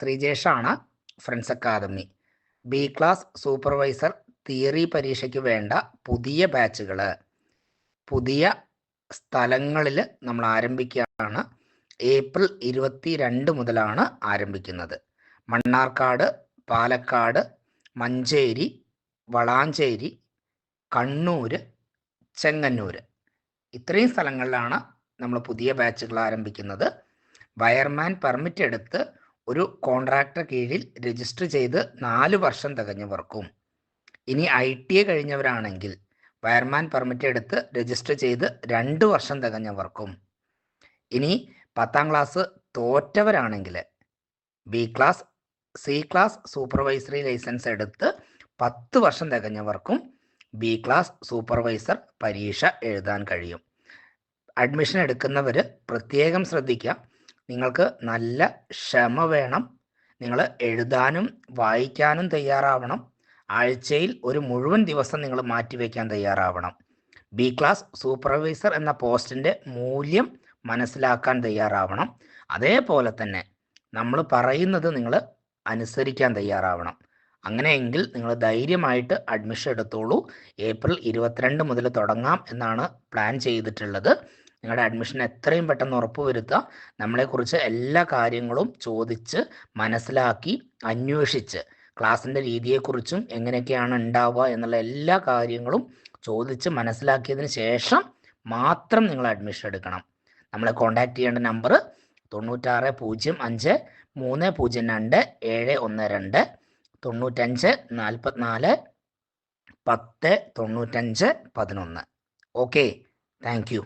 ത്രിജേഷാണ് friends academy. B class supervisor theory പരീക്ഷയ്ക്ക് വേണ്ട പുതിയ ബാച്ചുകൾ പുതിയ സ്ഥലങ്ങളിൽ നമ്മൾ ആരംഭിക്കുകയാണ്. ഏപ്രിൽ ഇരുപത്തി രണ്ട് മുതലാണ് ആരംഭിക്കുന്നത്. മണ്ണാർക്കാട് പാലക്കാട് മഞ്ചേരി വളാഞ്ചേരി കണ്ണൂർ ചെങ്ങന്നൂർ ഇത്രയും സ്ഥലങ്ങളിലാണ് നമ്മൾ പുതിയ ബാച്ചുകൾ ആരംഭിക്കുന്നത്. വയർമാൻ പെർമിറ്റ് എടുത്ത് ഒരു കോൺട്രാക്ടർ കീഴിൽ രജിസ്റ്റർ ചെയ്ത് നാല് വർഷം തികഞ്ഞവർക്കും. ഇനി ഐ ടി എ കഴിഞ്ഞവരാണെങ്കിൽ വയർമാൻ പെർമിറ്റ് എടുത്ത് രജിസ്റ്റർ ചെയ്ത് രണ്ട് വർഷം തികഞ്ഞവർക്കും. ഇനി പത്താം class തോറ്റവരാണെങ്കിൽ B class C class supervisory licence എടുത്ത് പത്ത് വർഷം തികഞ്ഞവർക്കും ബി ക്ലാസ് സൂപ്പർവൈസർ പരീക്ഷ എഴുതാൻ കഴിയും. അഡ്മിഷൻ എടുക്കുന്നവർ പ്രത്യേകം ശ്രദ്ധിക്കുക. നിങ്ങൾക്ക് നല്ല ക്ഷമ വേണം. നിങ്ങൾ എഴുതാനും വായിക്കാനും തയ്യാറാവണം. ആഴ്ചയിൽ ഒരു മുഴുവൻ ദിവസം നിങ്ങൾ മാറ്റിവെക്കാൻ തയ്യാറാവണം. ബി ക്ലാസ് സൂപ്പർവൈസർ എന്ന പോസ്റ്റിന്റെ മൂല്യം മനസ്സിലാക്കാൻ തയ്യാറാവണം. അതേപോലെ തന്നെ നമ്മൾ പറയുന്നത് നിങ്ങൾ അനുസരിക്കാൻ തയ്യാറാവണം. അങ്ങനെയെങ്കിൽ നിങ്ങൾ ധൈര്യമായിട്ട് അഡ്മിഷൻ എടുത്തോളൂ. ഏപ്രിൽ ഇരുപത്തിരണ്ട് മുതൽ തുടങ്ങാം എന്നാണ് പ്ലാൻ ചെയ്തിട്ടുള്ളത്. നിങ്ങളുടെ അഡ്മിഷൻ എത്രയും പെട്ടെന്ന് ഉറപ്പുവരുത്തുക നമ്മളെക്കുറിച്ച് എല്ലാ കാര്യങ്ങളും ചോദിച്ച് മനസ്സിലാക്കി അന്വേഷിച്ച് ക്ലാസ്സിന്റെ രീതിയെക്കുറിച്ചും എങ്ങനെയൊക്കെയാണ് ഉണ്ടാവുക എന്നുള്ള എല്ലാ കാര്യങ്ങളും ചോദിച്ച് മനസ്സിലാക്കിയതിന് ശേഷം മാത്രം നിങ്ങൾ അഡ്മിഷൻ എടുക്കണം. നമ്മളെ കോൺടാക്ട് ചെയ്യേണ്ട നമ്പർ തൊണ്ണൂറ്റാറ് പൂജ്യം അഞ്ച് മൂന്ന് പൂജ്യം രണ്ട് ഏഴ് ഒന്ന് രണ്ട് തൊണ്ണൂറ്റഞ്ച് നാൽപ്പത്തിനാല് പത്ത് തൊണ്ണൂറ്റഞ്ച് പതിനൊന്ന്. Okay thank you